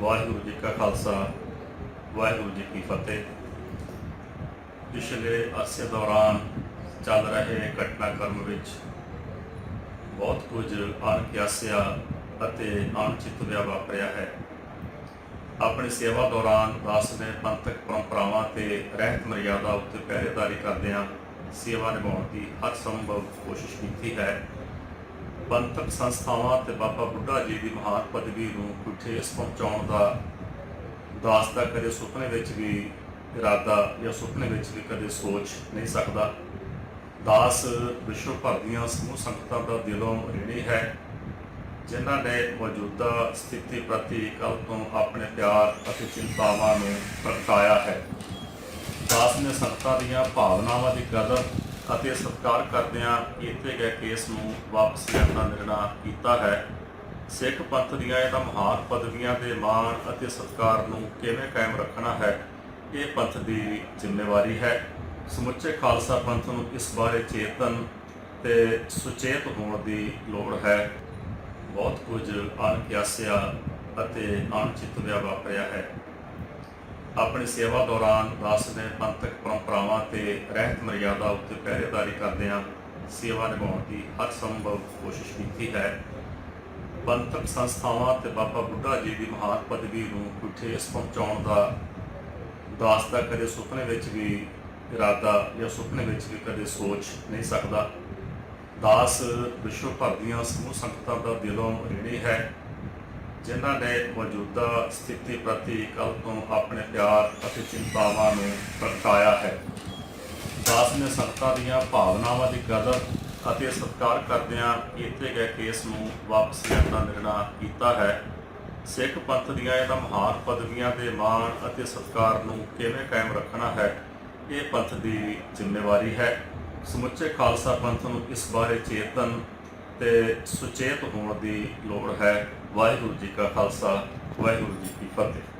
ਵਾਹਿਗੁਰੂ ਜੀ ਕਾ ਖਾਲਸਾ, ਵਾਹਿਗੁਰੂ ਜੀ ਕੀ ਫਤਿਹ। ਪਿਛਲੇ ਅਰਸੇ ਦੌਰਾਨ ਚੱਲ ਰਹੇ ਘਟਨਾਕ੍ਰਮ ਵਿੱਚ ਬਹੁਤ ਕੁਝ ਅਣਕਿਆਸਿਆ ਅਤੇ ਅਣਚਿਤਵਿਆ ਵਾਪਰਿਆ ਹੈ। ਆਪਣੀ ਸੇਵਾ ਦੌਰਾਨ ਦਾਸ ਨੇ ਪੰਥਕ ਪਰੰਪਰਾਵਾਂ ਤੇ ਰਹਿਤ ਮਰਿਆਦਾ ਉੱਤੇ ਪਹਿਰੇਦਾਰੀ ਕਰਦਿਆਂ ਸੇਵਾ ਨਿਭਾਉਣ ਦੀ ਹਰ ਸੰਭਵ ਕੋਸ਼ਿਸ਼ ਕੀਤੀ ਹੈ। ਪੰਥਕ ਸੰਸਥਾਵਾਂ ਤੇ ਬਾਬਾ ਬੁੱਢਾ ਜੀ ਦੀ ਮਹਾਨ ਪਦਵੀ ਨੂੰ ਕੋਈ ਠੇਸ ਪਹੁੰਚਾਉਣ ਦਾ ਦਾਸ ਦਾ ਕਦੇ ਸੁਪਨੇ ਵਿੱਚ ਵੀ ਇਰਾਦਾ ਜਾਂ ਸੁਪਨੇ ਵਿੱਚ ਵੀ ਕਦੇ ਸੋਚ ਨਹੀਂ ਸਕਦਾ। ਦਾਸ ਵਿਸ਼ਵ ਭਰ ਦੀਆਂ ਸਮੂਹ ਸੰਗਤਾਂ ਦਾ ਦਿਲੋਂ ਰਿਣੀ ਹੈ, ਜਿਨ੍ਹਾਂ ਨੇ ਮੌਜੂਦਾ ਸਥਿਤੀ ਪ੍ਰਤੀ ਕੱਲ ਤੋਂ ਆਪਣੇ ਪਿਆਰ ਅਤੇ ਚਿੰਤਾਵਾਂ ਨੂੰ ਪ੍ਰਗਟਾਇਆ ਹੈ। ਦਾਸ ਨੇ ਸੰਗਤਾਂ ਦੀਆਂ ਭਾਵਨਾਵਾਂ ਦੀ ਕਦਰ ਅਤੇ ਸਤਿਕਾਰ ਕਰਦਿਆਂ ਕੀਤੇ ਗਏ ਕੇਸ ਨੂੰ ਵਾਪਸ ਲੈਣ ਦਾ ਨਿਰਣਾ ਕੀਤਾ ਹੈ। ਸਿੱਖ ਪੰਥ ਦੀਆਂ ਇਹਨਾਂ ਮਹਾਨ ਪਦਵੀਆਂ ਦੇ ਮਾਣ ਅਤੇ ਸਤਿਕਾਰ ਨੂੰ ਕਿਵੇਂ ਕਾਇਮ ਰੱਖਣਾ ਹੈ, ਇਹ ਪੰਥ ਦੀ ਜ਼ਿੰਮੇਵਾਰੀ ਹੈ। ਸਮੁੱਚੇ ਖਾਲਸਾ ਪੰਥ ਨੂੰ ਇਸ ਬਾਰੇ ਚੇਤਨ ਤੇ ਸੁਚੇਤ ਹੋਣ ਦੀ ਲੋੜ ਹੈ। ਬਹੁਤ ਕੁਝ ਅਣਕਿਆਸਿਆ ਅਤੇ ਅਣਚਿਤਵਿਆ ਵਾਪਰਿਆ ਹੈ। ਆਪਣੀ ਸੇਵਾ ਦੌਰਾਨ ਦਾਸ ਨੇ ਪੰਥਕ ਪਰੰਪਰਾਵਾਂ ਤੇ ਰਹਿਤ ਮਰਿਆਦਾ ਉੱਤੇ ਪਹਿਰੇਦਾਰੀ ਕਰਦਿਆਂ ਸੇਵਾ ਨਿਭਾਉਣ ਦੀ ਹਰ ਸੰਭਵ ਕੋਸ਼ਿਸ਼ ਕੀਤੀ ਹੈ। ਪੰਥਕ ਸੰਸਥਾਵਾਂ ਤੇ ਬਾਬਾ ਬੁੱਢਾ ਜੀ ਦੀ ਮਹਾਨ ਪਦਵੀ ਨੂੰ ਕੋਈ ਠੇਸ ਪਹੁੰਚਾਉਣ ਦਾ ਦਾਸ ਦਾ ਕਦੇ ਸੁਪਨੇ ਵਿੱਚ ਵੀ ਇਰਾਦਾ ਜਾਂ ਸੁਪਨੇ ਵਿੱਚ ਵੀ ਕਦੇ ਸੋਚ ਨਹੀਂ ਸਕਦਾ। ਦਾਸ ਵਿਸ਼ਵ ਭਰ ਦੀਆਂ ਸਮੂਹ ਸੰਗਤਾਂ ਦਾ ਦਿਲੋਂ ਰਿਣੀ ਹੈ। ਜਿਨ੍ਹਾਂ ਨੇ ਮੌਜੂਦਾ ਸਥਿਤੀ ਪ੍ਰਤੀ ਕੱਲ ਤੋਂ ਆਪਣੇ ਪਿਆਰ ਅਤੇ ਚਿੰਤਾਵਾਂ ਨੂੰ ਪ੍ਰਗਟਾਇਆ ਹੈ। ਦਾਸ ਨੇ ਸੰਗਤਾਂ ਦੀਆਂ ਭਾਵਨਾਵਾਂ ਦੀ ਕਦਰ ਅਤੇ ਸਤਿਕਾਰ ਕਰਦਿਆਂ ਕੀਤੇ ਗਏ ਕੇਸ ਨੂੰ ਵਾਪਸ ਲੈਣ ਦਾ ਨਿਰਣਾ ਕੀਤਾ ਹੈ। ਸਿੱਖ ਪੰਥ ਦੀਆਂ ਇਹਨਾਂ ਮਹਾਨ ਪਦਵੀਆਂ ਦੇ ਮਾਣ ਅਤੇ ਸਤਿਕਾਰ ਨੂੰ ਕਿਵੇਂ ਕਾਇਮ ਰੱਖਣਾ ਹੈ, ਇਹ ਪੰਥ ਦੀ ਜ਼ਿੰਮੇਵਾਰੀ ਹੈ। ਸਮੁੱਚੇ ਖਾਲਸਾ ਪੰਥ ਨੂੰ ਇਸ ਬਾਰੇ ਚੇਤਨ ਤੇ ਸੁਚੇਤ ਹੋਣ ਦੀ ਲੋੜ ਹੈ। ਵਾਹਿਗੁਰੂ ਜੀ ਕਾ ਖਾਲਸਾ ਵਾਹਿਗੁਰੂ ਜੀ ਕੀ ਫਤਿਹ।